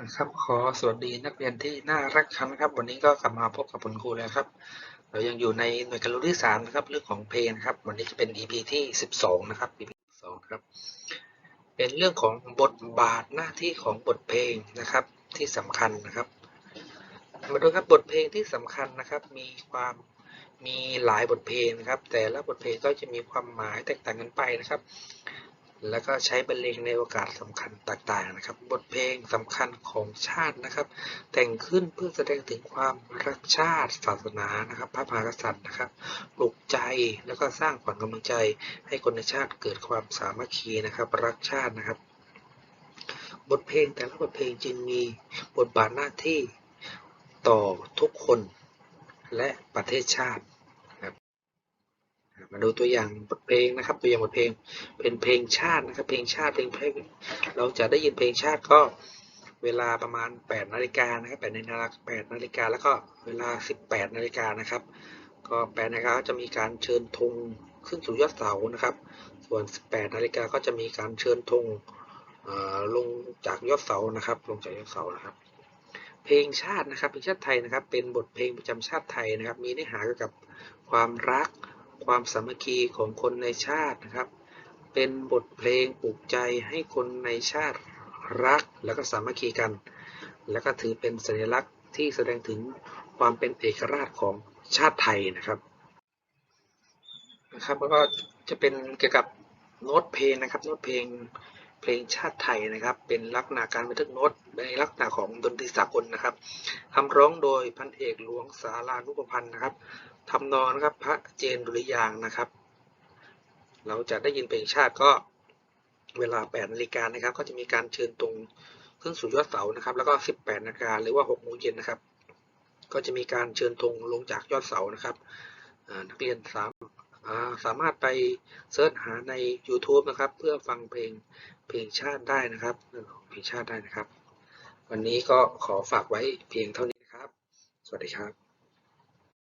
นะครับขอสวัสดีนักเรียนที่น่ารักครับนะครับ วันนี้ก็กลับมาพบกับคุณครูแล้วครับ เรายังอยู่ในหน่วยการรียนที่สามนะครับเรื่องของเพลงครับ วันนี้จะเป็น EP ที่สิบสองนะครับ EP สองครับ เป็นเรื่องของบทบาทหน้าที่ของบทเพลงนะครับที่สำคัญนะครับ มาดูครับบทเพลงที่สำคัญนะครับ มีความมีหลายบทเพลงนะครับ แต่ละบทเพลงก็จะมีความหมายแตกต่างกันไปนะครับ แล้วก็ใช้บรรเลงในโอกาสสำคัญต่างๆนะครับ บทเพลงสำคัญของชาตินะครับ แต่งขึ้นเพื่อแสดงถึงความรักชาติศาสนานะครับ พระมหากษัตริย์นะครับปลุกใจแล้วก็สร้างขวัญกำลังใจ ให้คนในชาติเกิดความสามัคคีนะครับ รักชาตินะครับ บทเพลงแต่ละบทเพลงจึงมีบทบาทหน้าที่ต่อทุกคนและประเทศชาติ ดูตัวอย่างบทเพลงนะครับ ตัวอย่างบทเพลงเป็นเพลงชาตินะครับ เพลงชาติเพลงเพลงเราจะได้ยินเพลงชาติก็เวลาประมาณ 8 นาฬิกานะครับ8นาฬิกา8นาฬิกาแล้วก็เวลา 18 นาฬิกานะครับ ก็8นาฬิกาก็จะมีการเชิญธงขึ้นสู่ยอดเสานะครับ ส่วน 18 นาฬิกาก็จะมีการเชิญธงลงจากยอดเสานะครับ ลงจากยอดเสานะครับ เพลงชาตินะครับเพลงชาติไทยนะครับ เป็นบทเพลงประจำชาติไทยนะครับ มีเนื้อหาเกี่ยวกับความรัก ความสามัคคีของคนในชาตินะครับ เป็นบทเพลงปลุกใจให้คนในชาติรักแล้วก็สามัคคีกัน แล้วก็ถือเป็นสัญลักษณ์ที่แสดงถึงความเป็นเอกราชของชาติไทยนะครับนะครับแล้วก็จะเป็นเกี่ยวกับโน้ตเพลงนะครับโน้ตเพลง เพลงชาติไทยนะครับ เป็นลักษณะการบันทึกโน้ตในลักษณะของดนตรีสากลนะครับคำร้องโดยพันเอกหลวงสารานุปพันธ์นะครับทำนองนะครับพระเจนดุริยางนะครับ เราจะได้ยินเพลงชาติก็เวลา8นาฬิกานะครับ ก็จะมีการเชิญตรงขึ้นสู่ยอดเสานะครับ แล้วก็ 18นาฬิกาหรือว่า6โมงเย็นนะครับ ก็จะมีการเชิญธงลงจากยอดเสานะครับนักเรียนสามอ่า สามารถไปเสิร์ชหาใน YouTube นะครับ เพื่อฟังเพลงเพลงชาติได้นะครับเพลงชาติได้นะครับ วันนี้ก็ขอฝากไว้เพียงเท่านี้นะครับ สวัสดีครับ